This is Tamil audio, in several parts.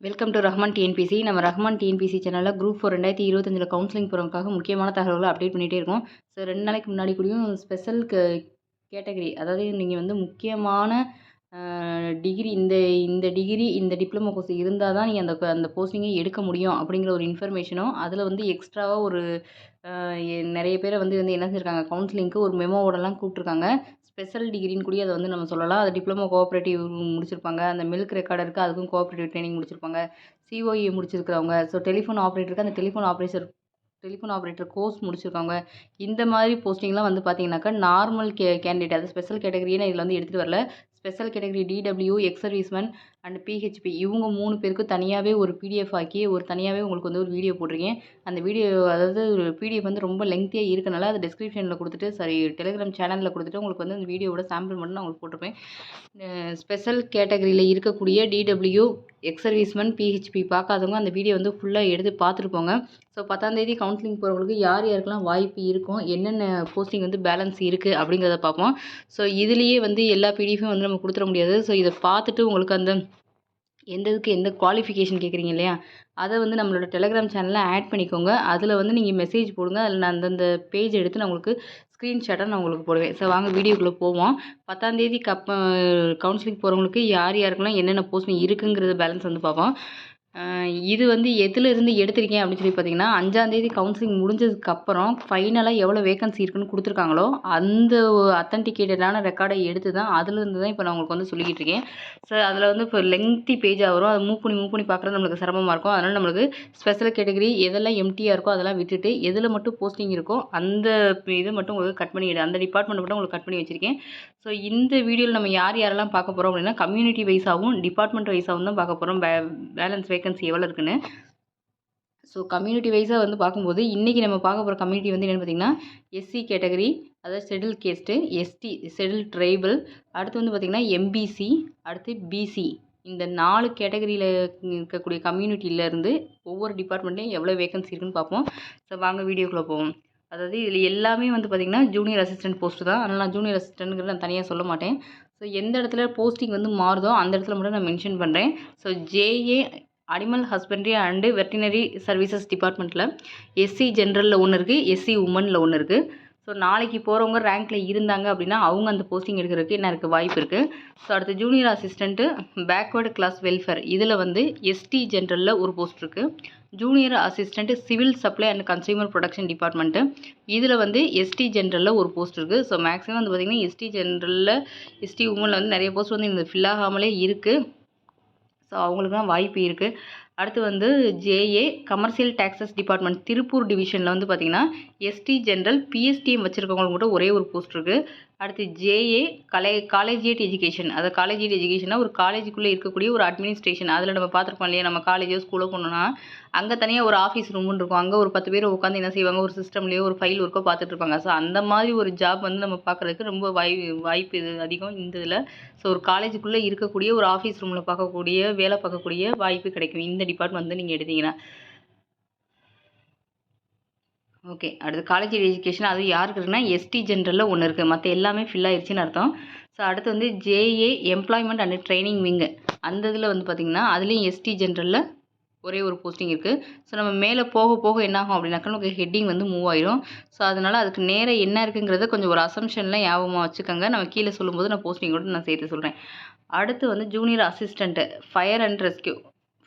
வெல்கம் டு ரஹ்மான் டிஎன்பிசி நம்ம ரஹ்மான் டிஎன்பிசி சேனலில் குரூப் ஃபோர் ரெண்டாயிரத்தி இருபத்தஞ்சில் கவுன்சிலிங் போகிறவங்களுக்காக முக்கியமான தகவல்களை அப்டேட் பண்ணிகிட்டே இருக்கோம். ஸோ ரெண்டு நாளைக்கு முன்னாடி கூடயும் ஸ்பெஷல் க கேட்டகரி அதாவது நீங்கள் வந்து முக்கியமான டிகிரி இந்த இந்த டிகிரி இந்த டிப்ளமோ கோர்ஸ் இருந்தால் தான் நீங்கள் அந்த அந்த போஸ்டிங்கை எடுக்க முடியும் அப்படிங்கிற ஒரு இன்ஃபர்மேஷனும் அதில் வந்து எக்ஸ்ட்ராவாக ஒரு நிறைய பேரை வந்து வந்து என்ன செஞ்சுருக்காங்க கவுன்சிலிங்க்கு ஒரு மெமோவோடலாம் கூப்பிட்ருக்காங்க ஸ்பெஷல் டிகிரின்னு கூட அதை வந்து நம்ம சொல்லலாம். அது டிப்ளமோ கோஆப்ரேட்டிவ் முடிச்சிருப்பாங்க. அந்த மில்க் ரெக்கார்டருக்கு அதுக்கும் கோஆப்ரேட்டிவ் ட்ரைனிங் முடிச்சிருப்பாங்க. சிஓஇ முடிச்சிருக்கிறவங்க. ஸோ டெலிஃபோன் ஆப்ரேட்டருக்கு அந்த telephone operator telephone operator course முடிச்சிருக்காங்க இந்த மாதிரி போஸ்டிங்லாம் வந்து பார்த்தீங்கன்னாக்கா நார்மல் கே கேண்டிடேட் அது ஸ்பெஷல் கேட்டகரியே நான் இதில் வந்து எடுத்துகிட்டு வரல. Special category DW ex serviceman and PHB இவங்க மூணு பேருக்கும் தனியாகவே ஒரு பிடிஎஃப் ஆக்கி ஒரு தனியாகவே உங்களுக்கு வந்து ஒரு வீடியோ போட்டிருக்கேன். அந்த வீடியோ அதாவது பிடிஎஃப் வந்து ரொம்ப லெங்க்த்தியாக இருக்கனால அதை டிஸ்கிரிப்ஷனில் கொடுத்துட்டு சாரி டெலிகிராம் சேனலில் கொடுத்துட்டு உங்களுக்கு வந்து அந்த வீடியோவோட சாம்பிள் மட்டும் நான் உங்களுக்கு போட்டிருப்பேன். ஸ்பெஷல் கேட்டகரியில் இருக்கக்கூடிய டிடபிள்யூ எக்ஸ் சர்வீஸ்மேன் பிஹெச்பி பார்க்காதவங்க அந்த வீடியோ வந்து ஃபுல்லாக எடுத்து பார்த்துட்டு போங்க ஸோ பத்தாந்தேதி கவுன்சிலிங் போகிறவங்களுக்கு யார் யாருக்கெல்லாம் வாய்ப்பு இருக்கும் என்னென்ன போஸ்டிங் வந்து பேலன்ஸ் இருக்குது அப்படிங்கிறத பார்ப்போம். ஸோ இதுலேயே வந்து எல்லா பிடிஎஃபும் வந்து நம்ம கொடுத்துட முடியாது. ஸோ இதை பார்த்துட்டு உங்களுக்கு அந்த எந்த இதுக்கு எந்த குவாலிஃபிகேஷன் கேட்குறீங்க இல்லையா? அதை வந்து நம்மளோட டெலிகிராம் சேனலில் ஆட் பண்ணிக்கோங்க. அதில் வந்து நீங்கள் மெசேஜ் போடுங்க. அதில் நான் அந்தந்த பேஜ் எடுத்து நான் உங்களுக்கு ஸ்க்ரீன்ஷாட்டாக நான் உங்களுக்கு போடுவேன். ஸோ வாங்க வீடியோக்குள்ளே போவோம். பத்தாந்தேதி கப் கவுன்சிலிங் போகிறவங்களுக்கு யார் யாருக்கெல்லாம் என்னென்ன போஸ்டிங் இருக்குங்கிறது பேலன்ஸ் வந்து பார்ப்போம். இது வந்து எதில் இருந்து எடுத்திருக்கேன் அப்படின்னு சொல்லி பார்த்தீங்கன்னா அஞ்சாந்தேதி கவுன்சிலிங் முடிஞ்சதுக்கப்புறம் ஃபைனலாக எவ்வளோ வேகன்சி இருக்குன்னு கொடுத்துருக்காங்களோ அந்த அத்தன்டிகேட்டடான ரெக்கார்டை எடுத்து தான் அதுலேருந்து தான் இப்போ நான் உங்களுக்கு வந்து சொல்லிக்கிட்டு இருக்கேன். ஸோ அதில் வந்து இப்போ லெங்க்தி பேஜாக வரும். அதை மூவ் பண்ணி மூவ் பண்ணி பார்க்குறது நம்மளுக்கு சிரமமாக இருக்கும். அதனால் நம்மளுக்கு ஸ்பெஷல் கேட்டகரி எதெல்லாம் எம்டியாக இருக்கோ அதெல்லாம் விட்டுட்டு எதில் மட்டும் போஸ்டிங் இருக்கோ அந்த இது மட்டும் உங்களுக்கு கட் பண்ணிவிடு அந்த டிபார்ட்மெண்ட் மட்டும் உங்களுக்கு கட் பண்ணி வச்சுருக்கேன். ஸோ இந்த வீடியோவில் நம்ம யார் யாரெல்லாம் பார்க்க போகிறோம் அப்படின்னா கம்யூனிட்டி வைஸாகவும் டிபார்ட்மெண்ட் வைஸாகவும் தான் பார்க்க போகிறோம் பே பேலன்ஸ் வேகன்சி எவ்வளோ இருக்குன்னு. ஸோ கம்யூனிட்டி வைஸாக வந்து பார்க்கும்போது இன்றைக்கி நம்ம பார்க்க போகிற கம்யூனிட்டி வந்து என்னென்னு பார்த்தீங்கன்னா எஸ்சி கேட்டகரி அதாவது schedule caste ST schedule tribal அடுத்து வந்து பார்த்திங்கன்னா எம்பிசி அடுத்து பிசி இந்த நாலு கேட்டகரியில் இருக்கக்கூடிய கம்யூனிட்டியிலேருந்து ஒவ்வொரு டிபார்ட்மெண்ட்லேயும் எவ்வளோ வேகன்சி இருக்குன்னு பார்ப்போம். ஸோ வாங்க வீடியோக்குள்ளே போவோம். அதாவது இதில் எல்லாமே வந்து பார்த்திங்கன்னா ஜூனியர் அசிஸ்டன்ட் போஸ்ட்டு தான். அதனால் நான் ஜூனியர் அசிஸ்டன்ட்ங்கிறது நான் தனியாக சொல்ல மாட்டேன். ஸோ எந்த இடத்துல போஸ்டிங் வந்து மாறுதோ அந்த இடத்துல மட்டும் நான் மென்ஷன் பண்ணுறேன் so JA animal husbandry and veterinary services டிபார்ட்மெண்ட்டில் எஸ்சி ஜென்ரலில் ஒன்று இருக்குது எஸ்சி உமனில் ஒன்று இருக்குது ஸோ நாளைக்கு போகிறவங்க ரேங்க்கில் இருந்தாங்க அப்படின்னா அவங்க அந்த போஸ்டிங் எடுக்கிறதுக்கு என்ன இருக்குது வாய்ப்பு இருக்குது ஸோ அடுத்து junior assistant backward class welfare இதில் வந்து எஸ்டி ஜென்ரலில் ஒரு போஸ்ட் இருக்குது junior assistant civil supply and consumer production department இதில் வந்து எஸ்டி ஜென்ரலில் ஒரு போஸ்ட் இருக்குது ஸோ மேக்ஸிமம் வந்து பார்த்திங்கன்னா எஸ்டி ஜென்ரலில் எஸ்டி உமனில் வந்து நிறைய போஸ்ட் வந்து இந்த ஃபில் ஆகாமலே இருக்குது ஸோ அவங்களுக்குலாம் வாய்ப்பு இருக்குது அடுத்து வந்து JA commercial taxes department Tiruppur டிவிஷனில் வந்து பார்த்திங்கன்னா எஸ்டி ஜென்ரல் பிஎஸ்டிஎம் வச்சுருக்கவங்களுக்கு மட்டும் ஒரே ஒரு போஸ்ட் இருக்குது அடுத்து ஜேஏ கலை காலேஜியேட் எஜுகேஷன் அது காலேஜியேட் எஜுகேஷன்னா ஒரு காலேஜுக்குள்ளே இருக்கக்கூடிய ஒரு அட்மினிஸ்ட்ரேஷன் அதில் நம்ம பார்த்துருப்போம் இல்லையா நம்ம காலேஜோ ஸ்கூலோ போனோம்னா அங்கே தனியாக ஒரு ஆஃபீஸ் ரூம்னு இருக்கும். அங்கே ஒரு பத்து பேர் உட்காந்து என்ன செய்வாங்க? ஒரு சிஸ்டம்லேயோ ஒரு ஃபைல் ஒர்க்கோ பார்த்துட்டு இருப்பாங்க. ஸோ அந்த மாதிரி ஒரு ஜாப் வந்து நம்ம பார்க்குறதுக்கு ரொம்ப வாய் வாய்ப்பு இது அதிகம் இந்த இதில். ஸோ ஒரு காலேஜுக்குள்ளே இருக்கக்கூடிய ஒரு ஆஃபீஸ் ரூமில் பார்க்கக்கூடிய வேலை பார்க்கக்கூடிய வாய்ப்பு கிடைக்கும். இந்த டிபார்ட்மெண்ட் வந்து நீங்கள் எடுத்தீங்கன்னா. ஓகே அடுத்து காலேஜ் எஜுகேஷன் அது யாருக்கு இருக்குன்னா எஸ்டி ஜென்ரலில் ஒன்று இருக்குது மற்ற எல்லாமே ஃபில் ஆயிடுச்சுன்னு அர்த்தம். ஸோ அடுத்து வந்து J A employment and training wing அந்த இதில் வந்து பார்த்திங்கன்னா அதுலேயும் எஸ்டி ஜென்ரலில் ஒரே ஒரு போஸ்டிங் இருக்குது ஸோ நம்ம மேலே போக போக என்னாகும் அப்படின்னாக்கா நமக்கு ஹெட்டிங் வந்து மூவ் ஆயிரும். ஸோ அதனால் அதுக்கு நேராக என்ன இருக்குங்கிறத கொஞ்சம் ஒரு அசம்ஷன்லாம் ஞாபகமாக வச்சுக்கோங்க. நம்ம கீழே சொல்லும்போது நான் போஸ்டிங்கோட நான் சேர்த்து சொல்கிறேன் அடுத்து வந்து junior assistant fire and rescue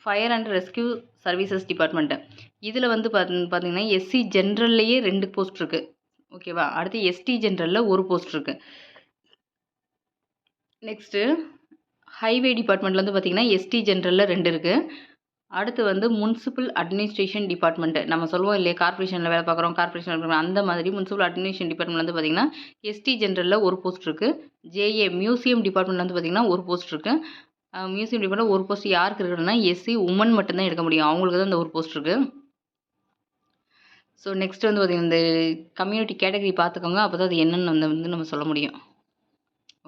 fire and rescue services department இதில் வந்து பார்த்து பார்த்தீங்கன்னா எஸ்சி ஜென்ரல்லையே ரெண்டு போஸ்ட் இருக்குது ஓகேவா அடுத்து எஸ்டி ஜென்ரலில் ஒரு போஸ்ட் இருக்குது நெக்ஸ்ட்டு ஹைவே டிபார்ட்மெண்ட்டில் வந்து பார்த்திங்கன்னா எஸ்டி ஜென்ரலில் ரெண்டு இருக்குது அடுத்து வந்து முன்சிபல் அட்மினிஸ்ட்ரேஷன் டிபார்ட்மெண்ட்டு நம்ம சொல்லுவோம் இல்லையா கார்ப்பரேஷனில் வேலை பார்க்குறோம் கார்ப்பரேஷன் அந்த மாதிரி முன்சிபல் அட்மினிஸ்ட்ரேஷன் டிபார்ட்மெண்ட் வந்து பார்த்திங்கன்னா எஸ்டி ஜென்ரலில் ஒரு போஸ்ட் இருக்குது ஜேஏ மியூசியம் டிபார்ட்மெண்ட் வந்து பார்த்திங்கன்னா ஒரு போஸ்ட் இருக்குது மியூசியம் டிபார்ட்மெண்ட் ஒரு போஸ்ட் யாருக்கு இருக்குன்னா எஸ்சி உமன் மட்டும்தான் எடுக்க முடியும். அவங்களுக்கு தான் இந்த ஒரு போஸ்ட் இருக்குது ஸோ நெக்ஸ்ட் வந்து பார்த்திங்கன்னா இந்த கம்யூனிட்டி கேட்டகரி பார்த்துக்கோங்க அப்போ தான் அது என்னென்னு வந்து வந்து நம்ம சொல்ல முடியும்.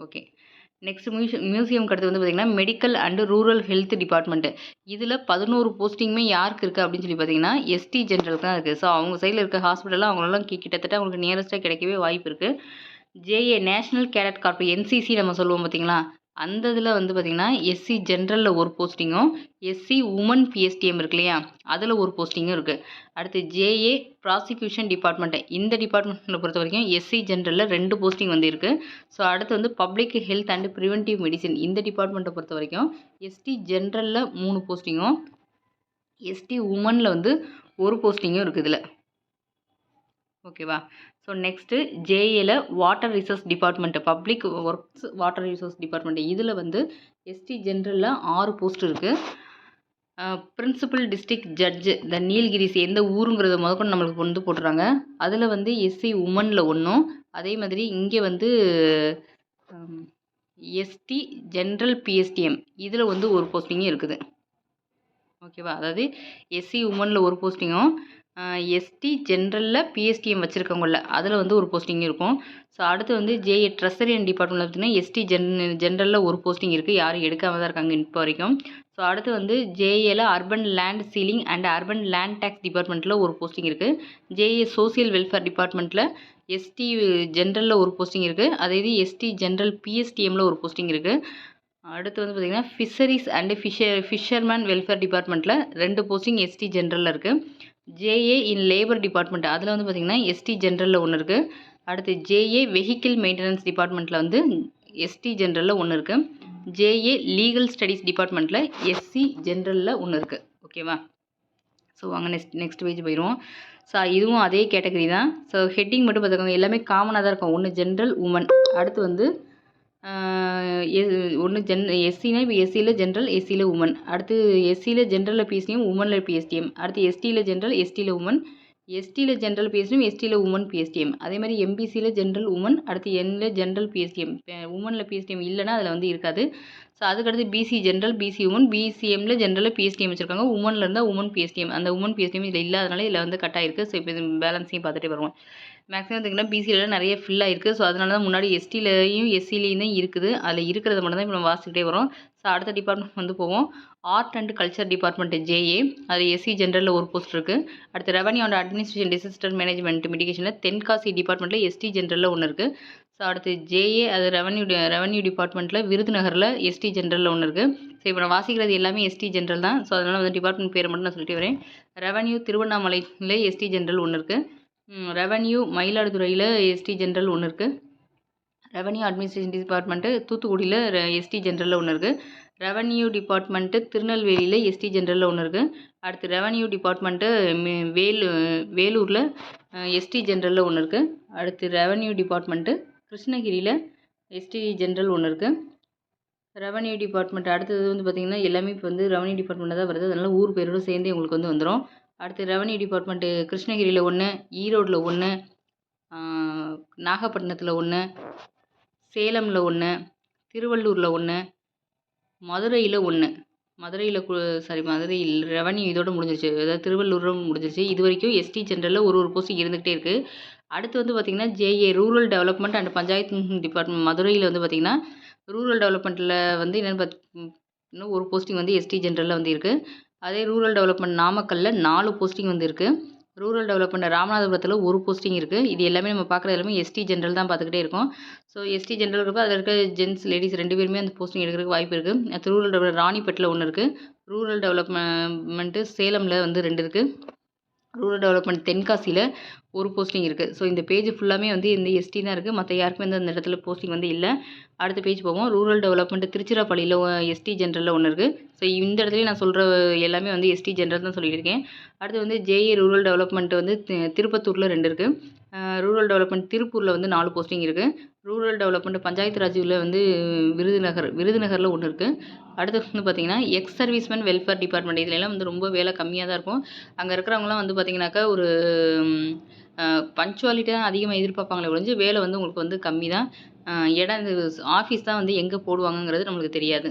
ஓகே நெக்ஸ்ட் மியூசியம் மியூசியம்க்கு அடுத்து வந்து பார்த்திங்கன்னா medical and rural health department இதில் பதினோரு போஸ்டிங்குமே யாருக்கு இருக்குது அப்படின்னு சொல்லி பார்த்தீங்கன்னா எஸ்டி ஜென்ரலுக்கு தான் இருக்குது ஸோ அவங்க சைடில் இருக்க ஹாஸ்பிட்டலில் அவங்களெல்லாம் கிட்டத்தட்ட அவங்களுக்கு நியரஸ்ட்டாக கிடைக்கவே வாய்ப்பு இருக்குது J A national cadet corp NCC நம்ம சொல்லுவோம் பார்த்தீங்களா அந்த இதில் வந்து பார்த்திங்கன்னா எஸ்சி ஜென்ரலில் ஒரு போஸ்டிங்கும் எஸ்சி உமன் பிஎஸ்டிஎம் இருக்கு இல்லையா? அதில் ஒரு போஸ்டிங்கும் இருக்குது அடுத்து ஜேஏ ப்ராசிக்யூஷன் டிபார்ட்மெண்ட்டு இந்த டிபார்ட்மெண்ட்டில் பொறுத்த வரைக்கும் எஸ்சி ஜென்ரலில் ரெண்டு போஸ்டிங் வந்து இருக்குது ஸோ அடுத்து வந்து public health and preventive medicine இந்த டிபார்ட்மெண்ட்டை பொறுத்த வரைக்கும் எஸ்டி ஜென்ரலில் மூணு போஸ்டிங்கும் எஸ்டி உமனில் வந்து ஒரு போஸ்டிங்கும் இருக்குது இதில். ஓகேவா so next ஜேஏல water resource department public works water resource department இதில் வந்து எஸ்டி ஜென்ரலில் ஆறு போஸ்ட் இருக்குது principal district judge the Nilgiris எந்த ஊருங்கிறத முதற்கொண்டு நம்மளுக்கு வந்து போட்டுறாங்க. அதில் வந்து எஸ்சி உமனில் ஒன்றும் அதே மாதிரி இங்கே வந்து எஸ்டி ஜென்ரல் பிஎஸ்டிஎம் இதில் வந்து ஒரு போஸ்டிங்கும் இருக்குது. ஓகேவா அதாவது எஸ்சி உமனில் ஒரு போஸ்டிங்கும் எஸ்டி ஜென்ரலில் பிஎஸ்டிஎம் வச்சுருக்கவங்கள அதில் வந்து ஒரு போஸ்டிங் இருக்கும். ஸோ அடுத்து வந்து ஜேஏ ட்ரெஸரி அண்ட் டிபார்ட்மெண்ட்டில் பார்த்தீங்கன்னா எஸ்டி ஜென் ஜென்ரலில் ஒரு போஸ்டிங் இருக்குது யாரும் எடுக்காமல் தான் இருக்காங்க இப்போ வரைக்கும். ஸோ அடுத்து வந்து ஜேஏல urban land ceiling and urban land tax டிபார்ட்மெண்ட்டில் ஒரு போஸ்டிங் இருக்குது ஜேஏ சோசியல் வெல்ஃபேர் டிபார்ட்மெண்ட்டில் எஸ்டி ஜென்ரலில் ஒரு போஸ்டிங் இருக்குது அதே இது எஸ்டி ஜென்ரல் பிஎஸ்டிஎம்மில் ஒரு போஸ்டிங் இருக்குது அடுத்து வந்து பார்த்திங்கன்னா fisheries and fisher fisherman welfare டிபார்ட்மெண்ட்டில் ரெண்டு போஸ்டிங் எஸ்டி ஜென்ரலில் இருக்குது ஜேஏ இன் லேபர் டிபார்ட்மெண்ட் அதில் வந்து பார்த்திங்கன்னா எஸ்டி ஜென்ரலில் ஒன்று இருக்குது அடுத்து ஜேஏ வெஹிக்கிள் மெயின்டெனன்ஸ் டிபார்ட்மெண்ட்டில் வந்து எஸ்டி ஜென்ரலில் ஒன்று இருக்குது ஜேஏ லீகல் ஸ்டடீஸ் டிபார்ட்மெண்ட்டில் எஸ்சி ஜென்ரலில் ஒன்று இருக்குது ஓகேவா ஸோ வாங்க நெக்ஸ்ட் நெக்ஸ்ட் பேஜ் போயிடுவோம் ஸோ இதுவும் அதே கேட்டகரி தான். ஸோ ஹெட்டிங் மட்டும் பார்த்துக்கோங்க எல்லாமே காமனாக தான் இருக்கும். ஒன்று ஜென்ரல் உமன் அடுத்து வந்து ஒன்று ஜென் எஸ்சினா இப்போ எஸ்சியில் ஜென்ரல் எஸ்சியில் உமன் அடுத்து எஸ்சியில் ஜென்ரலில் பிஎஸ்டிஎம் உமனில் பிஎஸ்டிஎம் அடுத்து எஸ்டியில் ஜென்ரல் எஸ்டியில் உமன் எஸ்டியில் ஜென்ரல் பிஎஸ்டிஎம் எஸ்டியில் உமன் பிஎஸ்டிஎம் அதே மாதிரி எம்பிசியில் ஜென்ரல் உமன் அடுத்து என்ல ஜென்ரல் பிஎஸ்டிஎம் உமனில் பிஎஸ்டிஎம் இல்லைன்னா அதில் வந்து இருக்காது. ஸோ அதுக்கடுத்து பிசி ஜென்ரல் பிசி உமன் பிசிஎம்மில் ஜென்ரலில் பிஎஸ்டிஎம் வச்சுருக்காங்க. உமனில் இருந்தால் உமன் பிஎஸ்டிஎம் அந்த உமன் பிஎஸ்டிஎம் இதில் இல்லாதனால இதில் வந்து கட் ஆயிருக்கு. ஸோ இப்போ இது பேலன்ஸையும் பார்த்துட்டே வருவோம். மேக்ஸிமம் பார்த்திங்கன்னா பிசியில் நிறைய ஃபில் ஆகிருக்கு ஸோ அதனால தான் முன்னாடி எஸ்டிலையும் எஸ்சிலையும் தான் இருக்குது. அதில் இருக்கிறத மட்டும் தான் இப்போ நம்ம வாசிக்கிட்டே வரோம். ஸோ அடுத்த டிபார்ட்மெண்ட் வந்து போவோம். Art and culture department J A அது எஸ்சி ஜென்ரலில் ஒரு போஸ்ட் இருக்குது அடுத்து revenue and administration disaster management மிட்டிகேஷனில் Tenkasi டிபார்ட்மெண்ட்டில் எஸ்டி ஜென்ரலில் ஒன்று இருக்குது ஸோ அடுத்து ஜேஏ அது ரெவன்யூ ரெவன்யூ டிபார்ட்மெண்ட்டில் விருதுநகரில் எஸ்டி ஜென்ரலில் ஒன்று இருக்குது ஸோ இப்போ நான் வாசிக்கிறது எல்லாமே எஸ்டி ஜென்ரல் தான். ஸோ அதனால் வந்து டிபார்ட்மெண்ட் பேர் மட்டும் நான் சொல்லிட்டு வரேன். ரெவன்யூ திருவண்ணாமலையில் எஸ்டி ஜென்ரல் ஒன்று இருக்குது ரெவன்யூ மயிலாடுதுறையில் எஸ்டி ஜென்ரல் ஒன்று இருக்குது ரெவன்யூ அட்மினிஸ்ட்ரேஷன் டிபார்ட்மெண்ட்டு தூத்துக்குடியில் எஸ்டி ஜென்ரலில் ஒன்று இருக்குது ரெவன்யூ டிபார்ட்மெண்ட்டு திருநெல்வேலியில் எஸ்டி ஜென்ரலில் ஒன்று இருக்குது அடுத்து ரெவன்யூ டிபார்ட்மெண்ட்டு வேலு வேலூரில் எஸ்டி ஜென்ரலில் ஒன்று இருக்குது அடுத்து ரெவன்யூ டிபார்ட்மெண்ட்டு கிருஷ்ணகிரியில் எஸ்டி ஜென்ரல் ஒன்று இருக்குது ரெவன்யூ டிபார்ட்மெண்ட் அடுத்தது வந்து பார்த்திங்கன்னா எல்லாமே இப்போ வந்து ரெவன்யூ டிபார்ட்மெண்ட்டில் தான் வருது. அதனால் ஊர் பேரோடு சேர்ந்தே உங்களுக்கு வந்து வந்துடும் அடுத்து ரெவன்யூ டிபார்ட்மெண்ட்டு கிருஷ்ணகிரியில் ஒன்று ஈரோடில் ஒன்று நாகப்பட்டினத்தில் ஒன்று சேலமில் ஒன்று திருவள்ளூரில் ஒன்று மதுரையில் ஒன்று மதுரையில் கு சாரி மதுரையில் ரெவன்யூ இதோட முடிஞ்சிருச்சு. அதாவது திருவள்ளூரும் முடிஞ்சிருச்சு. இது வரைக்கும் எஸ்டி ஜென்ரலில் ஒரு ஒரு போஸ்டிங் இருந்துகிட்டே இருக்குது அடுத்து வந்து பார்த்திங்கன்னா J A rural development and panchayat department மதுரையில் வந்து பார்த்திங்கன்னா ரூரல் டெவலப்மெண்ட்டில் வந்து என்னென்னு பார்த்து இன்னும் ஒரு போஸ்டிங் வந்து எஸ்டி ஜென்ரலில் வந்து இருக்குது அதே ரூரல் டெவலப்மெண்ட் நாமக்கல்லில் நாலு போஸ்டிங் வந்து இருக்குது ரூரல் டெவலப்மெண்ட் ராமநாதபுரத்தில் ஒரு போஸ்டிங் இருக்குது இது எல்லாமே நம்ம பார்க்குறது எல்லாமே எஸ்டி ஜென்ரல் தான் பார்த்துக்கிட்டே இருக்கோம். ஸோ எஸ்டி ஜென்ரல் இருக்கப்போ அதில் இருக்க ஜென்ஸ் லேடிஸ் ரெண்டு பேருமே அந்த போஸ்டிங் எடுக்கிறதுக்கு வாய்ப்பு இருக்குது அடுத்து ரூரல் டெவலப் ராணிப்பேட்டில் ஒன்று இருக்குது ரூரல் டெவலப்மெண்ட்டு சேலமில் வந்து ரெண்டு இருக்குது ரூரல் டெவலப்மெண்ட் தென்காசியில் ஒரு போஸ்டிங் இருக்குது ஸோ இந்த பேஜ் ஃபுல்லாமே வந்து இந்த எஸ்டி தான் இருக்குது மற்ற யாருக்குமே வந்து அந்த இடத்துல போஸ்டிங் வந்து இல்லை. அடுத்த பேஜ் போவோம். ரூரல் டெவலப்மெண்ட் திருச்சிராப்பள்ளியில் எஸ்டி ஜென்ரலில் ஒன்று இருக்குது ஸோ இந்த இடத்துலையும் நான் சொல்கிற எல்லாமே வந்து எஸ்டி ஜென்ரல் தான் சொல்லியிருக்கேன். அடுத்து வந்து ஜேஏ ரூரல் டெவலப்மெண்ட் வந்து திருப்பத்தூரில் ரெண்டு இருக்குது ரூரல் டெவலப்மெண்ட் திருப்பூரில் வந்து நாலு போஸ்டிங் இருக்குது ரூரல் டெவலப்மெண்ட் பஞ்சாயத்து ராஜில் வந்து விருதுநகர் விருதுநகரில் ஒன்று இருக்குது அடுத்து வந்து பார்த்திங்கன்னா எக்ஸ் சர்வீஸ்மேன் வெல்ஃபேர் டிபார்ட்மெண்ட் இதுலலாம் வந்து ரொம்ப வேலை கம்மியாக தான் இருக்கும். அங்கே இருக்கிறவங்களாம் வந்து பார்த்திங்கனாக்கா ஒரு பஞ்சுவாலிட்டி தான் அதிகமாக எதிர்பார்ப்பாங்களே ஒழிஞ்சு வேலை வந்து உங்களுக்கு வந்து கம்மி தான் இடம் ஆஃபீஸ் தான் வந்து எங்கே போடுவாங்கங்கிறது நம்மளுக்கு தெரியாது.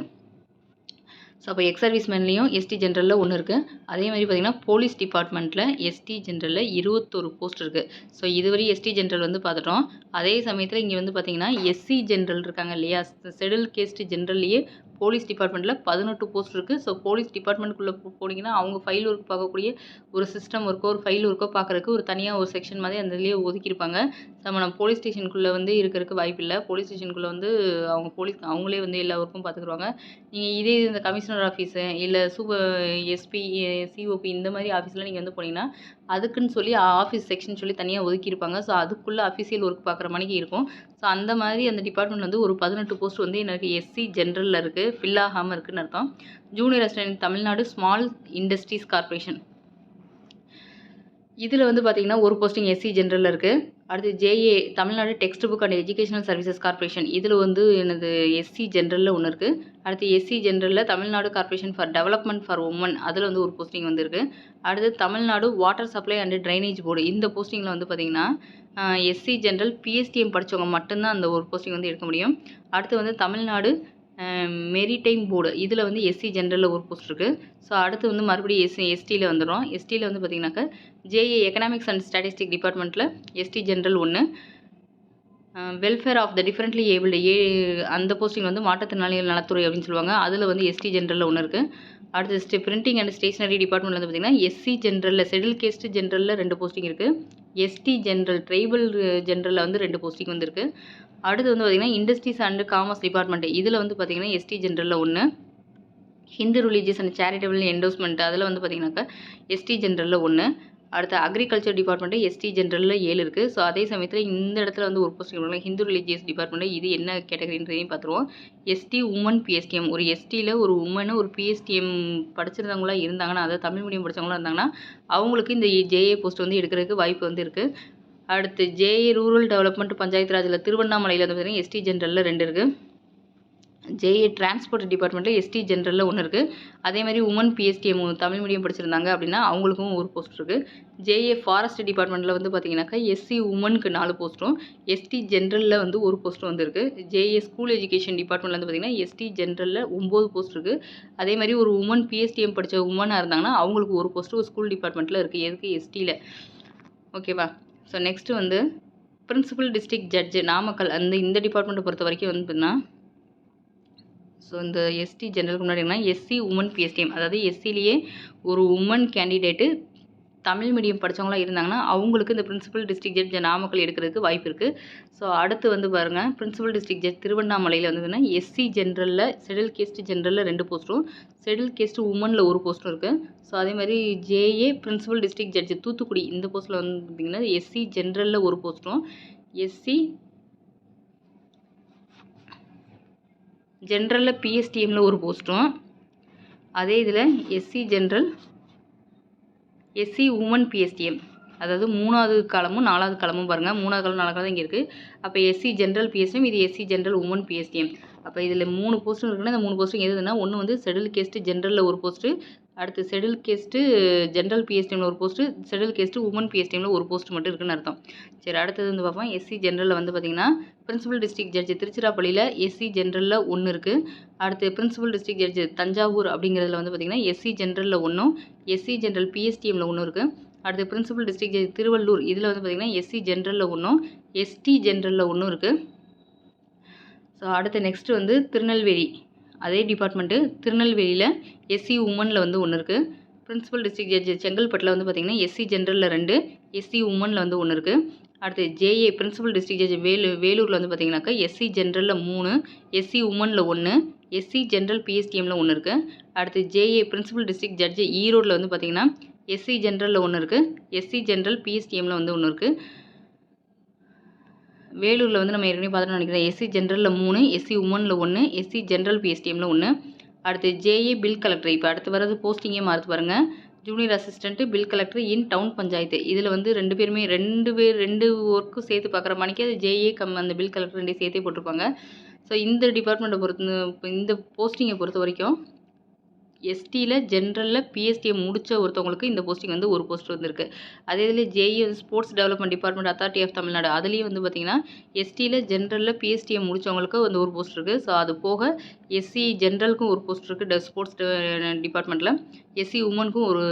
ஸோ அப்போ எக்ஸ் சர்வீஸ் மேன்லேயும் எஸ்டி ஜென்ரலில் ஒன்று இருக்குது அதே மாதிரி பார்த்திங்கன்னா போலீஸ் டிபார்ட்மெண்ட்டில் எஸ்டி ஜென்ரலில் இருபத்தொரு போஸ்ட் இருக்குது ஸோ இதுவரை எஸ்டி ஜென்ரல் வந்து பார்த்துட்டோம் அதே சமயத்தில் இங்கே வந்து பார்த்திங்கன்னா எஸ்சி ஜென்ரல் இருக்காங்க இல்லையா? ஷெடியூல் கேஸ்ட் ஜென்ரல்லையே போலீஸ் டிபார்ட்மெண்ட்டில் பதினெட்டு போஸ்ட் இருக்குது ஸோ போலீஸ் டிபார்ட்மெண்ட்டுக்குள்ளே போனீங்கன்னா அவங்க ஃபைல் ஒர்க் பார்க்கக்கூடிய ஒரு சிஸ்டம் ஒர்க்கோ ஒரு ஃபைல் ஒர்க்கோ பார்க்குறக்கு ஒரு தனியாக ஒரு செக்ஷன் மாதிரி அந்த இதுலேயே ஒதுக்கியிருப்பாங்க. நம்ம நம்ம போலீஸ் ஸ்டேஷனுக்குள்ளே வந்து இருக்கிறதுக்கு வாய்ப்பு இல்லை போலீஸ் ஸ்டேஷனுக்குள்ளே வந்து அவங்க போலீஸ் அவங்களே வந்து எல்லா ஒர்க்கும் பார்த்துக்குருவாங்க. நீங்கள் இதே இந்த கமிஷனர் ஆஃபீஸு இல்லை சூப்பர் எஸ்பி சிஓபி இந்த மாதிரி ஆஃபீஸில் நீங்கள் வந்து போனீங்கன்னா அதுக்குன்னு சொல்லி ஆஃபீஸ் செக்ஷன் சொல்லி தனியாக ஒதுக்கியிருப்பாங்க ஸோ அதுக்குள்ளே அஃபீஷியல் ஒர்க் பார்க்குற மணிக்கு இருக்கும். ஸோ அந்த மாதிரி அந்த டிபார்ட்மெண்ட் வந்து ஒரு பதினெட்டு போஸ்ட் வந்து எனக்கு எஸ்சி ஜென்ரலில் இருக்குது ஃபில் ஆகாமல் இருக்குதுன்னு அர்த்தம். Junior assistant Tamil Nadu small industries corporation இதில் வந்து பார்த்திங்கன்னா ஒரு போஸ்டிங் எஸ்சி ஜென்ரலில் இருக்குது அடுத்து JA Tamil Nadu text book and educational services corporation இதில் வந்து எனது எஸ்சி ஜென்ரலில் ஒன்று இருக்குது அடுத்து SC ஜென்ரலில் Tamil Nadu corporation for development for women அதில் வந்து ஒரு போஸ்டிங் வந்திருக்கு. அடுத்து Tamil Nadu water supply and drainage board இந்த போஸ்டிங்கில் வந்து பார்த்திங்கன்னா எஸ்சி ஜென்ரல் பிஎஸ்டிஎம் படித்தவங்க மட்டும்தான் அந்த ஒரு போஸ்டிங் வந்து எடுக்க முடியும். அடுத்து வந்து தமிழ்நாடு மெரிடைம் போர்டு இதில் வந்து எஸ்சி ஜென்ரலில் ஒரு போஸ்ட் இருக்குது ஸோ அடுத்து வந்து மறுபடியும் எஸ்சி எஸ்டியில் வந்துடும் எஸ்டியில் வந்து பார்த்திங்கனாக்கா J A economics and statistic டிபார்ட்மெண்ட்டில் எஸ்டி ஜென்ரல் ஒன்று welfare of the differently abled a அந்த போஸ்டிங் வந்து மாற்றுத்திறனாளிகள் நலத்துறை அப்படின்னு சொல்லுவாங்க. அதில் வந்து எஸ்டி ஜென்ரலில் ஒன்று இருக்குது அடுத்து ஸ்டே பிரிண்டிங் அண்ட் ஸ்டேஷனரி டிபார்ட்மெண்ட்டில் வந்து பார்த்திங்கன்னா எஸ்சி ஜென்ரலில் செடில் கேஸ்ட் ஜென்ரலில் ரெண்டு போஸ்டிங் இருக்குது எஸ்டி ஜென்ரல் ட்ரைபல் ஜென்ரலில் வந்து ரெண்டு போஸ்டிங் வந்துருக்கு. அடுத்து வந்து பார்த்திங்கன்னா இண்டஸ்ட்ரீஸ் அண்டு காமர்ஸ் டிபார்ட்மெண்ட் இதில் வந்து பார்த்திங்கன்னா எஸ்டி ஜென்ரலில் ஒன்று Hindu religious and charitable endowment அதில் வந்து பார்த்திங்கனாக்கா எஸ்டி ஜென்ரலில் ஒன்று அடுத்து அக்ரிகல்ச்சர் டிபார்ட்மெண்ட்டு எஸ்டி ஜென்ரலில் ஏழு இருக்குது ஸோ அதே சமயத்தில் இந்த இடத்துல வந்து ஒரு போஸ்டிங் ஹிந்து ரிலீஜியஸ் டிபார்ட்மெண்ட்டு இது என்ன கேட்டகரின்றதையும் பார்த்துருவோம் எஸ்டி உமன் பிஎஸ்டிஎம் ஒரு எஸ்டியில் ஒரு உமனு ஒரு பிஎஸ்டிஎம் படிச்சிருந்தவங்களாம் இருந்தாங்கன்னா அதாவது தமிழ் மீடியம் படித்தவங்களாம் இருந்தாங்கன்னா அவங்களுக்கு இந்த ஜேஏ போஸ்ட் வந்து எடுக்கிறதுக்கு வாய்ப்பு வந்து இருக்குது அடுத்து ஜேஏ ரூரல் டெவலப்மெண்ட் பஞ்சாயத்து ராஜில் திருவண்ணாமலையில் வந்து பார்த்திங்கன்னா எஸ்டி ஜென்ரலில் ரெண்டு இருக்குது ஜேஏ டிரான்ஸ்போர்ட் டிபார்ட்மெண்ட்டில் எஸ்டி ஜென்ரலில் ஒன்று இருக்குது அதே மாதிரி உமன் பிஎஸ்டிஎம் தமிழ் மீடியம் படிச்சிருந்தாங்க அப்படின்னா அவங்களுக்கும் ஒரு போஸ்ட் இருக்குது ஜேஏ ஃபாரஸ்ட் டிபார்ட்மெண்ட்டில் வந்து பார்த்திங்கனாக்கா எஸ்சி உமனுக்கு நாலு போஸ்ட்டும் எஸ்டி ஜென்ரலில் வந்து ஒரு போஸ்ட்டும் வந்துருக்கு. ஜேஏ ஸ்கூல் எஜுகேஷன் டிபார்ட்மெண்ட்டில் வந்து பார்த்திங்கன்னா எஸ்டி ஜென்ரலில் ஒம்பது போஸ்ட் இருக்குது அதே மாதிரி ஒரு உமன் பிஎஸ்டிஎம் படித்த உமனாக இருந்தாங்கன்னா அவங்களுக்கு ஒரு போஸ்ட்டு ஒரு ஸ்கூல் டிபார்ட்மெண்ட்டில் இருக்குது எதுக்கு எஸ்டியில் ஓகேவா ஸோ நெக்ஸ்ட்டு வந்து பிரின்சிபல் டிஸ்ட்ரிக்ட் ஜட்ஜு நாமக்கல் அந்த இந்த டிபார்ட்மெண்ட்டை பொறுத்த வரைக்கும் வந்து பார்த்தீங்கன்னா ஸோ இந்த எஸ்டி ஜென்ரலுக்கு முன்னாடி எஸ்சி உமன் பிஎஸ்டிஎம் அதாவது எஸ்சிலேயே ஒரு உமன் கேண்டிடேட்டு தமிழ் மீடியம் படித்தவங்களாம் இருந்தாங்கன்னா அவங்களுக்கு இந்த பிரின்சிபல் டிஸ்ட்ரிக்ட் ஜட்ஜ் நாமக்கல் எடுக்கிறதுக்கு வாய்ப்பு இருக்குது ஸோ அடுத்து வந்து பாருங்கள் பிரின்சிபல் டிஸ்ட்ரிக்ட் ஜட்ஜ் திருவண்ணாமலையில் வந்ததுன்னா எஸ்சி ஜென்ரலில் செடில் கேஸ்ட் ஜென்ரலில் ரெண்டு போஸ்ட்டும் செடில் கேஸ்ட் உமனில் ஒரு போஸ்ட்டும் இருக்குது ஸோ அதே மாதிரி J A principal district judge Thoothukudi இந்த போஸ்ட்டில் வந்து பார்த்திங்கன்னா எஸ்சி ஜென்ரலில் ஒரு போஸ்ட்டும் எஸ்சி ஜென்ரலில் பிஎஸ்டிஎம்மில் ஒரு போஸ்ட்டும் அதே இதில் SC general SC woman PSTM அதாவது மூணாவது காலமும் நாலாவது காலமும் பாருங்கள் மூணாவது காலம் நாலாவது காலம் இங்கே இருக்குது அப்போ எஸ்சி ஜென்ரல் பிஎஸ்டிஎம் இது எஸ்சி ஜென்ரல் உமன் பிஎஸ்டிஎம் அப்போ இதில் மூணு போஸ்ட்டும் இருக்குன்னா இந்த மூணு போஸ்ட்டும் எதுனா ஒன்று வந்து செடில் கேஸ்ட்டு ஜென்ரலில் ஒரு போஸ்ட்டு அடுத்து செடில் கேஸ்ட்டு ஜென்ரல் பிஎஸ்டிஎம்மில் ஒரு போஸ்ட்டு செடில் கேஸ்ட்டு உமன் பிஎஸ்டிஎம்மில் ஒரு போஸ்ட் மட்டும் இருக்குன்னு அர்த்தம். சரி அடுத்தது வந்து பார்ப்போம். எஸ்சி ஜென்ரலில் வந்து பார்த்திங்கன்னா பிரின்சிபல் டிஸ்ட்ரிக்ட் ஜட்ஜ் திருச்சிராப்பள்ளியில் எஸ்சி ஜென்ரலில் ஒன்று இருக்குது அடுத்து பிரின்சிபல் டிஸ்ட்ரிக்ட் ஜட்ஜ் தஞ்சாவூர் அப்படிங்கிறதுல வந்து பார்த்திங்கன்னா எஸ்சி ஜென்ரலில் ஒன்றும் எஸ்சி ஜென்ரல் பிஎஸ்டிஎம்மில் ஒன்று இருக்குது அடுத்து பிரின்சிபல் டிஸ்ட்ரிக்ட் ஜட்ஜ் திருவள்ளூர் இதில் வந்து பார்த்திங்கன்னா எஸ்சி ஜென்ரலில் ஒன்றும் எஸ்டி ஜென்ரலில் ஒன்றும் இருக்குது ஸோ அடுத்து நெக்ஸ்ட்டு வந்து திருநெல்வேலி. அதே டிபார்ட்மெண்ட்டு திருநெல்வேலியில் எஸ்சி உமனில் வந்து ஒன்று இருக்குது பிரின்சிபல் டிஸ்ட்ரிக்ட் ஜட்ஜ் செங்கல்பட்டில் வந்து பார்த்திங்கன்னா எஸ்சி ஜென்ரலில் ரெண்டு எஸ்சி உமனில் வந்து ஒன்று இருக்குது அடுத்து J A principal district judge Velu வேலூரில் வந்து பார்த்திங்கனாக்கா எஸ்சி ஜென்ரலில் மூணு எஸ்சி உமனில் ஒன்று எஸ்சி ஜென்ரல் பிஎஸ்டிஎம்மில் ஒன்று இருக்குது அடுத்து ஜேஏ பிரின்சிபல் டிஸ்ட்ரிக்ட் ஜட்ஜ் ஈரோடில் வந்து பார்த்திங்கன்னா எஸ்சி ஜென்ரலில் ஒன்று இருக்குது எஸ்சி ஜென்ரல் பிஎஸ்டிஎம்மில் வந்து ஒன்று இருக்குது வேலூரில் வந்து நம்ம ஏற்கனவே பார்த்துட்டு நினைக்கிறேன். எஸ்சி ஜென்ரலில் மூணு எஸ்சி உமனில் ஒன்று எஸ்சி ஜென்ரல் பிஎஸ்டிஎம்மில் ஒன்று அடுத்து ஜேஏ பில் கலெக்டர் இப்போ அடுத்து வர்றது போஸ்டிங்கே மாறுத்து பாருங்கள் junior assistant bill collector in town panchayat இதில் வந்து ரெண்டு பேருமே ரெண்டு பேர் ரெண்டு ஒர்க்கும் சேர்த்து பார்க்குற மணிக்கு அது ஜேஏ கம் அந்த பில் கலெக்டர் ரெண்டையும் சேர்த்தே போட்டிருப்பாங்க. ஸோ இந்த டிபார்ட்மெண்ட்டை பொறுத்து இந்த போஸ்டிங்கை பொறுத்த வரைக்கும் எஸ்டியில் ஜென்ரலில் பிஎஸ்டியை முடித்த ஒருத்தவங்களுக்கு இந்த போஸ்டிங் வந்து ஒரு போஸ்ட் வந்திருக்கு. அதே இதில் ஜேஇ வந்து sports development department authority of Tamil Nadu அதுலேயும் வந்து பார்த்திங்கன்னா எஸ்டியில் ஜென்ரலில் பிஎஸ்டிஎம் முடித்தவங்களுக்கு வந்து ஒரு போஸ்ட் இருக்குது ஸோ அது போக எஸ்சி ஜென்ரலுக்கும் ஒரு போஸ்ட் இருக்குது ஸ்போர்ட்ஸ் டிபார்ட்மெண்ட்டில் எஸ்சி உமனுக்கும் ஒரு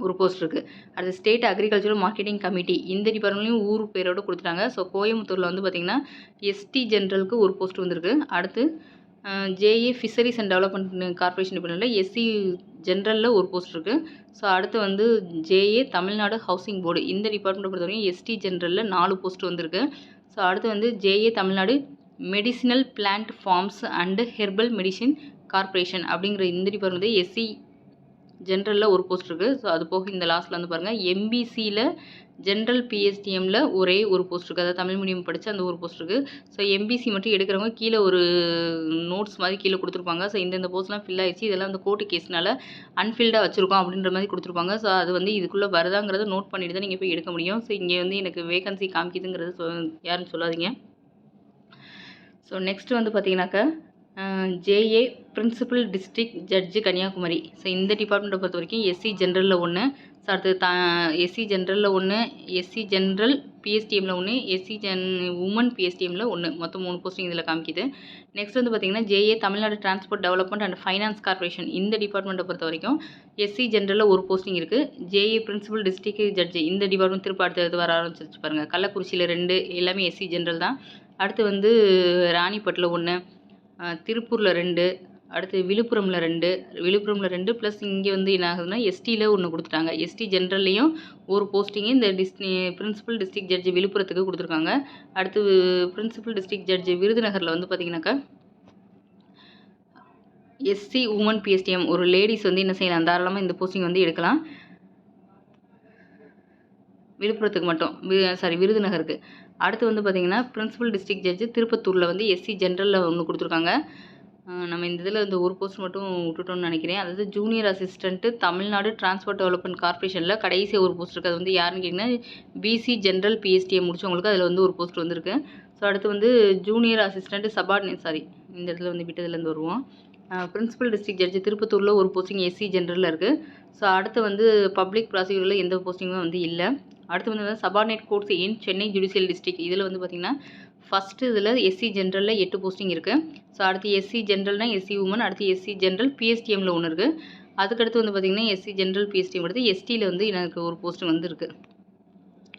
ஒரு போஸ்ட் இருக்குது அடுத்து ஸ்டேட் அக்ரிகல்ச்சரல் மார்க்கெட்டிங் கமிட்டி இந்த டிபார்ட்மெண்ட்லையும் ஊர் பேரோடு கொடுத்துட்டாங்க. ஸோ கோயம்புத்தூரில் வந்து பார்த்திங்கன்னா எஸ்டி ஜென்ரலுக்கு ஒரு போஸ்ட் வந்திருக்கு. அடுத்து J A fisheries and development corporation டிபார்ட்மெண்ட்டில் எஸ்சி ஜென்ரலில் ஒரு போஸ்ட் இருக்குது ஸோ அடுத்து வந்து ஜேஏ தமிழ்நாடு ஹவுசிங் போர்டு இந்த டிபார்ட்மெண்ட்டை பொறுத்த வரைக்கும் எஸ்டி ஜென்ரலில் நாலு போஸ்ட் வந்திருக்கு. ஸோ அடுத்து வந்து JA Tamil Nadu medicinal plant farms and herbal medicine corporation அப்படிங்கிற இந்த டிபார்ட்மெண்ட் எஸ்சி ஜென்ரலில் ஒரு போஸ்ட் இருக்குது ஸோ அது போக இந்த லாஸ்ட்டில் வந்து பாருங்கள் எம்பிசியில் ஜென்ரல் பிஎஸ்டிஎம்மில் ஒரே ஒரு போஸ்ட் இருக்குது அதாவது தமிழ் மீடியம் படித்து அந்த ஒரு போஸ்ட் இருக்குது ஸோ எம்பிசி மட்டும் எடுக்கிறவங்க கீழே ஒரு நோட்ஸ் மாதிரி கீழே கொடுத்துருப்பாங்க. ஸோ இந்தந்த போஸ்ட்லாம் ஃபில் ஆகிடுச்சு இதெல்லாம் அந்த கோர்ட்டு கேஸ்னால் அன்ஃபில்டாக வச்சுருக்கோம் அப்படின்ற மாதிரி கொடுத்துருப்பாங்க. ஸோ அது வந்து இதுக்குள்ளே வருதாங்கிறத நோட் பண்ணிட்டு தான் நீங்கள் போய் எடுக்க முடியும். ஸோ இங்கே வந்து எனக்கு வேகன்சி காமிக்குதுங்கிறது சொ யாருன்னு சொல்லாதீங்க. ஸோ நெக்ஸ்ட் வந்து பார்த்தீங்கன்னாக்கா J A principal district judge Kanniyakumari. So இந்த டிபார்ட்மெண்ட்டை பொறுத்த வரைக்கும் எஸ்சி ஜென்ரலில் ஒன்று ஸோ அடுத்து த எஸ்சி ஜென்ரலில் ஒன்று எஸ்சி ஜென்ரல் பிஎஸ்டிஎம்மில் ஒன்று எஸ்சி ஜென் உமன் பிஎஸ்டிஎம்மில் ஒன்று மொத்தம் மூணு போஸ்டிங் இதில் காமிக்குது. நெக்ஸ்ட் வந்து பார்த்திங்கன்னா JA Tamil Nadu transport development and finance corporation இந்த டிபார்ட்மெண்ட்டை பொறுத்த வரைக்கும் எஸ்சி ஜென்ரலில் ஒரு போஸ்டிங் இருக்குது ஜேஏ பிரின்சிபல் டிஸ்ட்ரிக்ட் ஜட்ஜி இந்த டிபார்ட்மெண்ட் திருப்பி அடுத்தது வர ஆரம்பிச்சிருச்சு பாருங்கள் கள்ளக்குறிச்சியில் ரெண்டு எல்லாமே எஸ்சி ஜென்ரல் தான். அடுத்து வந்து ராணிப்பட்டில் ஒன்று திருப்பூரில் ரெண்டு அடுத்து விழுப்புரமில் ரெண்டு. விழுப்புரமில் ரெண்டு ப்ளஸ் இங்கே வந்து என்ன ஆகுதுன்னா எஸ்டியில் ஒன்று கொடுத்துட்டாங்க. எஸ்டி ஜென்ரல்லையும் ஒரு போஸ்டிங்கு இந்த டிஸ் பிரின்சிபல் டிஸ்ட்ரிக்ட் ஜட்ஜு விழுப்புரத்துக்கு கொடுத்துருக்காங்க. அடுத்து பிரின்சிபல் டிஸ்ட்ரிக்ட் ஜட்ஜு விருதுநகரில் வந்து பார்த்திங்கனாக்கா எஸ்சி உமன் பிஎஸ்டிஎம் ஒரு லேடிஸ் வந்து என்ன செய்யலாம்? தாராளமாக இந்த போஸ்டிங் வந்து எடுக்கலாம். விழுப்புரத்துக்கு மட்டும். சாரி விருதுநகருக்கு. அடுத்து வந்து பார்த்திங்கன்னா பிரின்சிபல் டிஸ்ட்ரிக்ட் ஜட்ஜு திருப்பத்தூரில் வந்து எஸ்சி ஜென்ரலில் ஒன்று கொடுத்துருக்காங்க. நம்ம இந்த இதில் இந்த ஒரு போஸ்ட் மட்டும் விட்டுட்டோம்னு நினைக்கிறேன். அதாவது junior assistant Tamil Nadu transport development கார்பரேஷனில் கடைசி ஒரு போஸ்ட் இருக்குது அது வந்து யாருன்னு கேட்டிங்கன்னா பிசி ஜென்ரல் பிஎஸ்டியை முடிச்சவங்களுக்கு அதில் வந்து ஒரு போஸ்ட் வந்திருக்கு. ஸோ அடுத்து வந்து ஜூனியர் அசிஸ்டண்ட் சபார்டினேட் சாரி இந்த இடத்துல வந்து விட்டதுலேருந்து வருவோம். பிரின்சிபல் டிஸ்ட்ரிக்ட் ஜட்ஜு திருப்பத்தூரில் ஒரு போஸ்டிங் எஸ்சி ஜென்ரலில் இருக்குது ஸோ அடுத்து வந்து பப்ளிக் ப்ராசிக்யூட்டரில் எந்த போஸ்டிங்கும் வந்து இல்லை. அடுத்து வந்து subordinate courts in Chennai judicial district இதில் வந்து பார்த்திங்கன்னா ஃபஸ்ட்டு இதில் எஸ்சி ஜென்ரலில் எட்டு போஸ்டிங் இருக்குது ஸோ அடுத்து எஸ்சி ஜென்ரல்னால் எஸ்சி உமன் அடுத்து எஸ்சி ஜென்ரல் பிஎஸ்டிஎம்மில் ஒன்று இருக்குது அதுக்கடுத்து வந்து பார்த்திங்கன்னா எஸ்சி ஜென்ரல் பிஎஸ்டிஎம் அடுத்து எஸ்டியில் வந்து எனக்கு ஒரு போஸ்ட்டு வந்து இருக்குது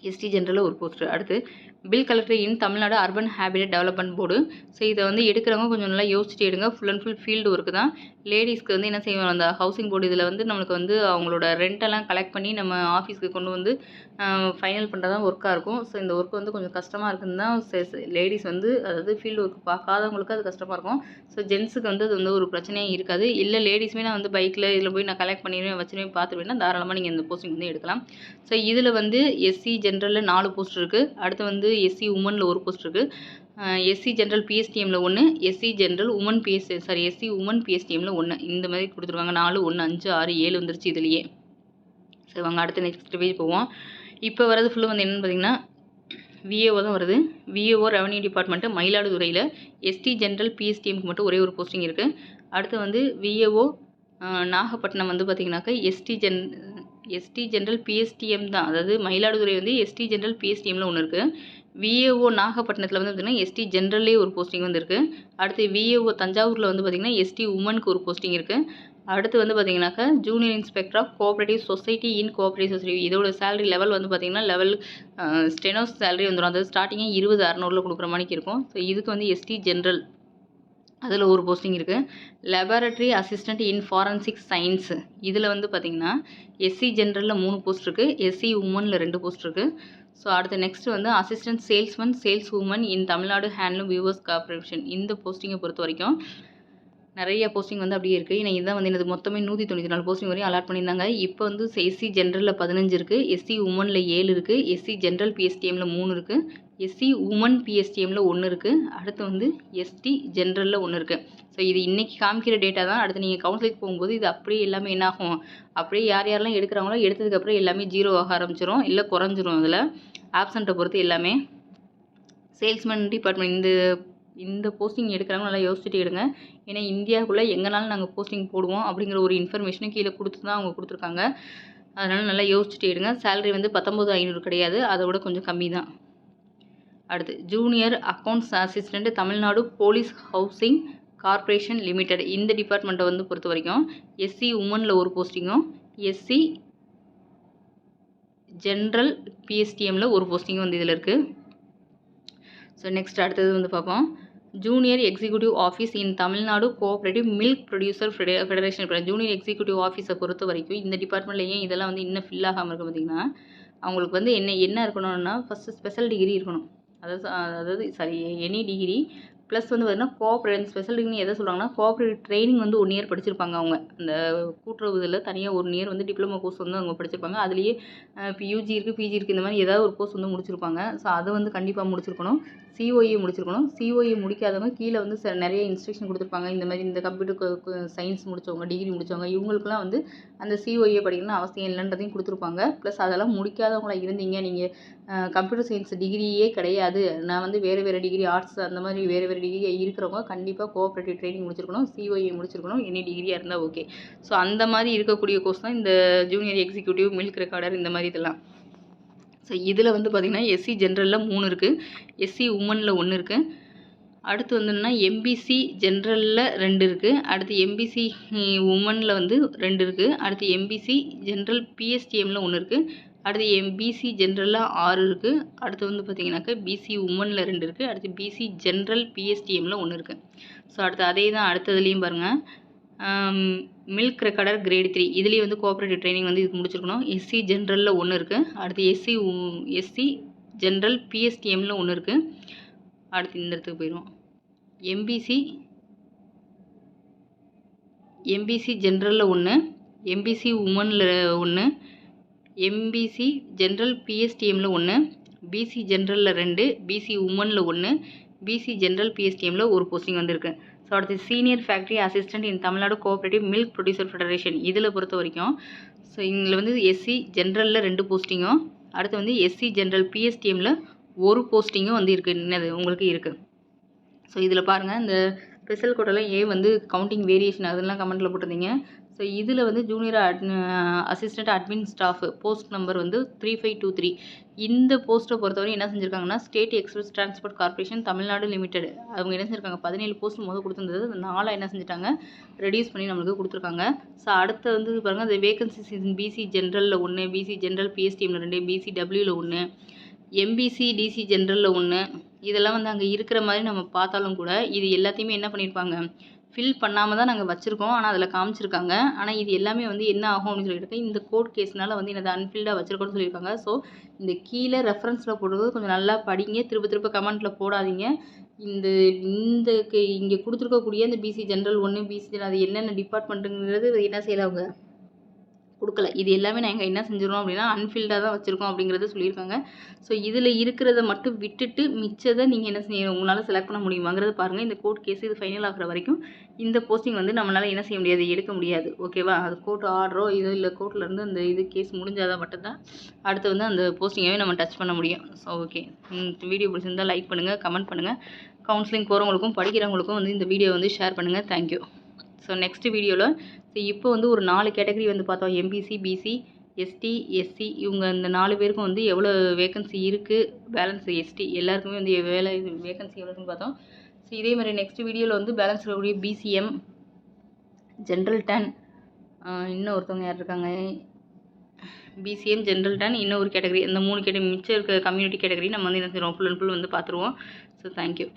எஸ்டி ஜென்ரலில் ஒரு போஸ்ட்டு அடுத்து bill collector in Tamil Nadu urban habitat development board so இதை வந்து எடுக்கிறவங்க கொஞ்சம் நல்லா யோசிச்சுட்டு எடுங்க. Full and full field work தான். லேடிஸ்க்கு வந்து என்ன செய்வோம் அந்த ஹவுசிங் போர்டு இதில் வந்து நம்மளுக்கு வந்து அவங்களோட ரெண்டெல்லாம் கலெக்ட் பண்ணி நம்ம ஆஃபீஸ்க்கு கொண்டு வந்து ஃபைனல் பண்ணுறதா ஒர்க்காக இருக்கும். ஸோ இந்த ஒர்க் வந்து கொஞ்சம் கஷ்டமாக இருக்குன்னு தான் லேடிஸ் வந்து அதாவது ஃபீல்டு ஒர்க் பார்க்காதவங்களுக்கு அது கஷ்டமாக இருக்கும். ஸோ ஜென்ஸுக்கு வந்து அது வந்து ஒரு பிரச்சனையே இருக்காது. இல்லை லேடிஸுமே நான் வந்து பைக்கில் இதில் போய் நான் கலெக்ட் பண்ணிடுவேன் வச்சுருவேன் பார்த்துருவேன்னா தாராளமாக நீங்கள் இந்த போஸ்டிங் வந்து எடுக்கலாம். ஸோ இதில் வந்து எஸ்சி ஜென்ரலில் நாலு போஸ்ட் இருக்குது அடுத்து வந்து எஸ்சி உமனில் ஒரு போஸ்ட் இருக்குது எஸ்சி ஜென்ரல் பிஎஸ்டிஎம்மில் ஒன்று SC general woman PS sorry SC woman பிஎஸ்டிஎம்மில் ஒன்று இந்த மாதிரி கொடுத்துருவாங்க. நாலு ஒன்று அஞ்சு ஆறு ஏழு வந்துருச்சு இதுலேயே. சரி வாங்க அடுத்து நெக்ஸ்ட் பேஜ் போவோம். இப்போ வரது ஃபுல்லாக வந்து என்னென்னு பார்த்தீங்கன்னா விஏஓ தான் வருது. விஏஓ ரெவன்யூ டிபார்ட்மெண்ட்டு மயிலாடுதுறையில் எஸ்டி ஜென்ரல் பிஎஸ்டிஎம்க்கு மட்டும் ஒரே ஒரு போஸ்டிங் இருக்குது அடுத்து வந்து விஏஓ நாகப்பட்டினம் வந்து பார்த்திங்கனாக்கா ST gen ST general PSTM தான். அதாவது மயிலாடுதுறை வந்து எஸ்டி ஜென்ரல் பிஎஸ்டிஎம்மில் ஒன்று இருக்குது விஏஓ நாகப்பட்டினத்தில் வந்து பார்த்திங்கன்னா எஸ்டி ஜென்ரல்லே ஒரு போஸ்டிங் வந்து அடுத்து விஏஓ தஞ்சாவூரில் வந்து பார்த்திங்கன்னா எஸ்டி உமனுக்கு ஒரு போஸ்டிங் இருக்குது அடுத்து வந்து பார்த்திங்கனாக்கா junior inspector of cooperative society in cooperative society இதோட சேலரி லெவல் வந்து பார்த்திங்கன்னா லெவல் ஸ்டெனோஸ் சேலரி வந்துடும் அதாவது ஸ்டார்டிங்கே இருபது அறநூறில் கொடுக்குற மணிக்கு இருக்கும். ஸோ இதுக்கு வந்து எஸ்டி ஜென்ரல் அதில் ஒரு போஸ்டிங் இருக்குது laboratory assistant in forensic science இதில் வந்து பார்த்திங்கன்னா எஸ்சி ஜென்ரலில் மூணு போஸ்ட் இருக்குது எஸ்சி உமனில் ரெண்டு போஸ்ட் இருக்குது ஸோ அடுத்து நெக்ஸ்ட் வந்து assistant salesman sales woman in Tamil Nadu handloom weavers corporation இந்த போஸ்டிங்கை பொறுத்த வரைக்கும் நிறைய போஸ்டிங் வந்து அப்படியே இருக்குது ஏன்னா இதான் வந்து எனது மொத்தமே நூற்றி தொண்ணூற்றி நாலு போஸ்டிங் வரையும் அலாட் பண்ணியிருந்தாங்க. இப்போ வந்து எஸ்சி ஜென்ரலில் பதினஞ்சு இருக்குது எஸ்சி உமனில் ஏழு இருக்குது எஸ்சி ஜென்ரல் பிஎஸ்டிஎம்மில் மூணு இருக்குது எஸ்சி உமன் பிஎஸ்டிஎம்மில் ஒன்று இருக்குது அடுத்து வந்து எஸ்டி ஜென்ரலில் ஒன்று இருக்குது ஸோ இது இன்றைக்கி காமிக்கிற டேட்டா தான். அடுத்து நீங்கள் கவுன்சிலிங் போகும்போது இது அப்படியே எல்லாமே என்னாகும் அப்படியே யார் யாரெல்லாம் எடுக்கிறாங்களோ எடுத்ததுக்கப்புறம் எல்லாமே ஜீரோ ஆக ஆரம்பிச்சிடும் இல்லை குறைஞ்சிரும் அதில். ஆப்சண்ட்டை பொறுத்து எல்லாமே. சேல்ஸ்மேன் டிபார்ட்மெண்ட் இந்த இந்த போஸ்டிங் எடுக்கிறவங்க நல்லா யோசிச்சுட்டு எடுங்க. ஏன்னா இந்தியாவுக்குள்ளே எங்கேனாலும் நாங்கள் போஸ்டிங் போடுவோம் அப்படிங்கிற ஒரு இன்ஃபர்மேஷனும் கீழே கொடுத்து தான் அவங்க கொடுத்துருக்காங்க. அதனால் நல்லா யோசிச்சுட்டு எடுங்க. சேலரி வந்து பத்தொம்பது ஐநூறு கிடையாது. அதை விட கொஞ்சம் கம்மி தான். அடுத்து junior accounts assistant Tamil Nadu police housing corporation limited இந்த டிபார்ட்மெண்ட்டை வந்து பொறுத்த வரைக்கும் எஸ்சி உமனில் ஒரு போஸ்டிங்கும் எஸ்சி ஜென்ரல் பிஎஸ்டிஎம்மில் ஒரு போஸ்டிங்கும் வந்து இதில் இருக்குது ஸோ நெக்ஸ்ட் அடுத்தது வந்து பார்ப்போம். Junior executive office in Tamil Nadu cooperative milk producer federation junior executive ஆஃபீஸை பொறுத்த வரைக்கும் இந்த டிபார்ட்மெண்ட்டில் ஏன் இதெல்லாம் வந்து இன்னும் ஃபில் ஆகாமல் இருக்குது பார்த்திங்கன்னா அவங்களுக்கு வந்து என்ன என்ன இருக்கணும்னா ஃபஸ்ட்டு ஸ்பெஷல் டிகிரி இருக்கணும். அதாவது அதாவது சாரி எனி டிகிரி ப்ளஸ் வந்து பார்த்தீங்கன்னா கோஆப்ரேட் ஸ்பெஷல் டிகிரி எதை சொல்கிறாங்கன்னா கோஆப்ரேட்டிவ் ட்ரைனிங் வந்து ஒன் இயர் படிச்சிருப்பாங்க அவங்க. அந்த கூட்டுறவு இதில் தனியாக ஒன் இயர் வந்து டிப்ளமோ கோர்ஸ் வந்து அவங்க படிச்சிருப்பாங்க. அதுலேயே இப்போ யூஜி இருக்குது பிஜி இருக்குது இந்த மாதிரி ஏதாவது ஒரு கோர்ஸ் வந்து முடிச்சிருப்பாங்க. ஸோ அதை வந்து கண்டிப்பாக முடிச்சிருக்கணும். சிஓஏ முடிச்சிருக்கணும். சிஓஏ முடிக்காதவங்க கீழே வந்து ச நிறைய இன்ஸ்ட்ரக்ஷன் கொடுத்துருப்பாங்க. இந்த மாதிரி இந்த கம்ப்யூட்டர் சயின்ஸ் முடித்தவங்க டிகிரி முடித்தவங்க இவங்களுக்குலாம் வந்து அந்த சிஓஏ படிக்கணும்னு அவசியம் இல்லைன்றதையும் கொடுத்துருப்பாங்க. ப்ளஸ் அதெல்லாம் முடிக்காதவங்களா இருந்தீங்க. நீங்கள் கம்ப்யூட்டர் சயின்ஸ் டிகிரியே கிடையாது. நான் வந்து வேறு வேறு டிகிரி ஆர்ட்ஸ் அந்த மாதிரி வேறு வேறு டிகிரி இருக்கிறவங்க கண்டிப்பாக கோஆப்ரேட்டிவ் ட்ரைனிங் முடிச்சிருக்கணும். சிஓஏ முடிச்சிருக்கணும். எனி டிகிரியாக இருந்தால் ஓகே ஸோ அந்த மாதிரி இருக்கக்கூடிய கோர்ஸ் தான் இந்த ஜூனியர் எக்ஸிக்யூட்டிவ் மில்க் ரெக்கார்டர் இந்த மாதிரி இதெல்லாம். ஸோ இதில் வந்து பார்த்திங்கன்னா எஸ்சி ஜென்ரலில் மூணு இருக்குது எஸ்சி உமனில் ஒன்று இருக்குது அடுத்து வந்துன்னா எம்பிசி ஜென்ரலில் ரெண்டு இருக்குது அடுத்து எம்பிசி உமனில் வந்து ரெண்டு இருக்குது அடுத்து எம்பிசி ஜென்ரல் பிஎஸ்டிஎம்மில் ஒன்று இருக்குது அடுத்து எம்பிசி ஜென்ரலில் ஆறு இருக்குது அடுத்து வந்து பார்த்திங்கனாக்கா பிசி உமனில் ரெண்டு இருக்குது அடுத்து பிசி ஜென்ரல் பிஎஸ்டிஎம்மில் ஒன்று இருக்குது ஸோ அடுத்து அதே தான் அடுத்ததுலேயும் பாருங்கள் மில்க் ரெக்கார்டர் கிரேட் த்ரீ இதுலேயே வந்து கோஆப்ரேட்டிவ் ட்ரைனிங் வந்து இது முடிச்சிருக்கணும். எஸ்சி ஜென்ரலில் ஒன்று இருக்குது அடுத்து எஸ்சி எஸ்சி ஜென்ரல் பிஎஸ்டிஎம்மில் ஒன்று இருக்குது அடுத்து இந்த இடத்துக்கு போயிடுவோம். எம்பிசி எம்பிசி ஜென்ரலில் ஒன்று எம்பிசி உமனில் ஒன்று எம்பிசி ஜென்ரல் பிஎஸ்டிஎம்மில் ஒன்று பிசி ஜென்ரலில் ரெண்டு பிசி உமனில் ஒன்று பிசி ஜென்ரல் பிஎஸ்டிஎம்மில் ஒரு போஸ்டிங் வந்திருக்கு. ஸோ அடுத்து senior factory assistant in Tamil Nadu cooperative milk producer federation இதில் பொறுத்த வரைக்கும் ஸோ இதில் வந்து எஸ்சி ஜென்ரலில் ரெண்டு போஸ்டிங்கும் அடுத்து வந்து எஸ்சி ஜென்ரல் பிஎஸ்டிஎம்மில் ஒரு போஸ்டிங்கும் வந்து இருக்குது என்னது? உங்களுக்கு இருக்குது ஸோ இதில் பாருங்கள் இந்த ஸ்பெஷல் கோட்டெல்லாம் ஏ வந்து கவுண்டிங் வேரியேஷன் அதெல்லாம் கமெண்ட்டில் போட்டிருந்தீங்க? ஸோ இதில் வந்து junior at assistant admin staff post number வந்து த்ரீ ஃபைவ் டூ த்ரீ இந்த போஸ்ட்டை பொறுத்தவரை என்ன செஞ்சுருக்காங்கன்னா state express transport corporation Tamil Nadu limited அவங்க என்ன செஞ்சுருக்காங்க பதினேழு போஸ்ட் முதல் கொடுத்துருந்தது. அந்த நாளாக என்ன செஞ்சுட்டாங்க ரெடியூஸ் பண்ணி நம்மளுக்கு கொடுத்துருக்காங்க. ஸோ அடுத்து வந்து பாருங்கள் அந்த வேகன்சிஸ் இன் பிசி ஜென்ரலில் ஒன்று பிசி ஜென்ரல் பிஎஸ்டிஎம்ல ரெண்டு பிசி டபிள்யூவில் ஒன்று எம்பிசி டிசி ஜென்ரலில் ஒன்று இதெல்லாம் வந்து அங்கே இருக்கிற மாதிரி நம்ம பார்த்தாலும் கூட இது எல்லாத்தையுமே என்ன பண்ணியிருப்பாங்க ஃபில் பண்ணாமல் தான் நாங்கள் வச்சுருக்கோம். ஆனால் அதில் காமிச்சிருக்காங்க. ஆனால் இது எல்லாமே வந்து என்ன ஆகும் அப்படின்னு சொல்லிட்டு இந்த கோர்ட் கேஸ்னால் வந்து என்னது அன்ஃபில்டாக வச்சுருக்கோன்னு சொல்லியிருக்காங்க. ஸோ இந்த கீழே ரெஃபரன்ஸில் போடுறது கொஞ்சம் நல்லா படிங்க. திரும்ப திரும்ப கமெண்ட்டில் போடாதீங்க. இந்த இந்த இங்கே கொடுத்துருக்கக்கூடிய இந்த பிசி ஜென்ரல் ஒன்று பிசி அது என்னென்ன டிபார்ட்மெண்ட்டுங்கிறது என்ன செய்யலாம் அவங்க கொடுக்கல. இது எல்லாமே நாங்கள் என்ன செஞ்சிடறோம் அப்படின்னா அன்ஃபில்டாக தான் வச்சுருக்கோம் அப்படிங்கிறத சொல்லியிருக்காங்க. ஸோ இதில் இருக்கிறத மட்டும் விட்டுட்டு மிச்சதை நீங்கள் என்ன செய்ய உங்களால் செலக்ட் பண்ண முடியுமாங்கிறத பாருங்கள் இந்த கோர்ட் கேஸ் இது ஃபைனல் ஆகிற வரைக்கும் இந்த போஸ்டிங் வந்து நம்மளால் என்ன செய்ய முடியாது எடுக்க முடியாது. ஓகேவா அது கோர்ட் ஆர்டரோ இது இல்லை கோர்ட்லேருந்து அந்த இது கேஸ் முடிஞ்சாதான் மட்டும்தான் அடுத்து வந்து அந்த போஸ்டிங்காகவே நம்ம டச் பண்ண முடியும். ஸோ ஓகே வீடியோ பிடிச்சிருந்தால் லைக் பண்ணுங்கள் கமெண்ட் பண்ணுங்கள் கவுன்சிலிங் போகிறவங்களுக்கும் படிக்கிறவங்களுக்கும் வந்து இந்த வீடியோ வந்து ஷேர் பண்ணுங்கள் தேங்க்யூ ஸோ நெக்ஸ்ட் வீடியோவில் ஸோ இப்போ வந்து ஒரு நாலு கேட்டகரி வந்து பார்த்தோம். எம்பிசி பிசி எஸ்டி எஸ்சி இவங்க இந்த நாலு பேருக்கும் வந்து எவ்வளோ வேகன்சி இருக்குது பேலன்ஸ் எஸ்டி எல்லாருக்குமே வந்து வேலை வேகன்சி எவ்வளோன்னு பார்த்தோம். ஸோ இதே மாதிரி நெக்ஸ்ட் வீடியோவில் வந்து பேலன்ஸ் இருக்கக்கூடிய பிசிஎம் ஜென்ரல் டென் இன்னும் ஒருத்தவங்க யார் இருக்காங்க? பிசிஎம் ஜென்ரல் டென் இன்னும் ஒரு கேட்டகரி இந்த மூணு கேட்டகரி மிச்சம் இருக்க கம்யூனிட்டி கேட்டகரி நம்ம வந்து என்ன செய்கிறோம் ஃபுல் அண்ட் ஃபுல் வந்து பார்த்துருவோம். So thank you